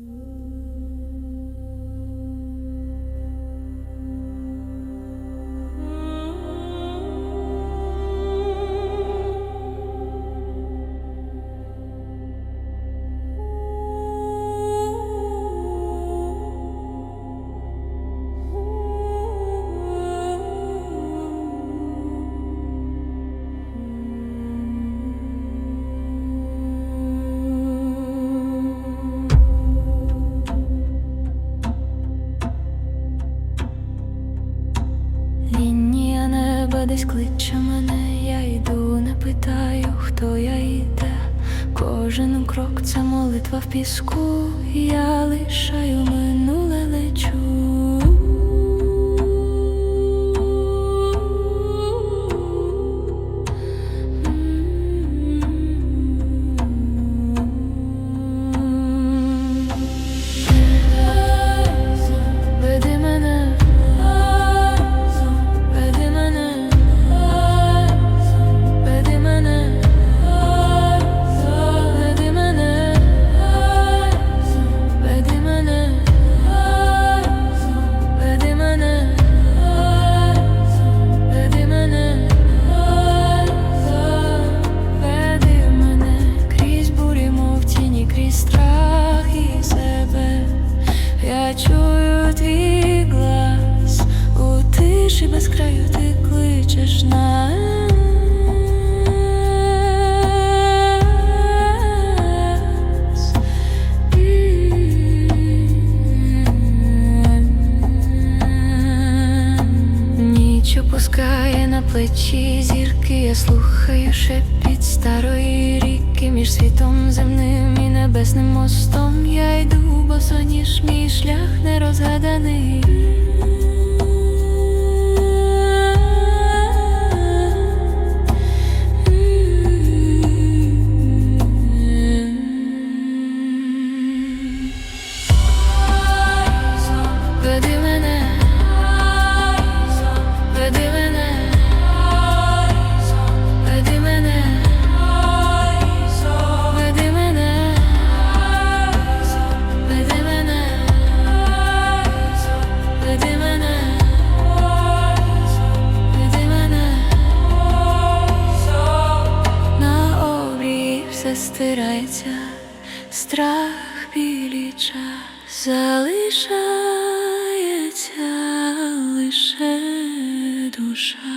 Mm-hmm. Десь кличе мене, я йду, не питаю, хто я йде. Кожен крок це молитва в піску, я лишаю минуле лечу. Тиші без краю ти кличеш нас. Ніч опускає на плечі зірки, я слухаю шепіт старої ріки між світом земним і небесним мостом. Я йду, бо соніж мій шлях не розгаданий. Страх білі час залишається лише душа.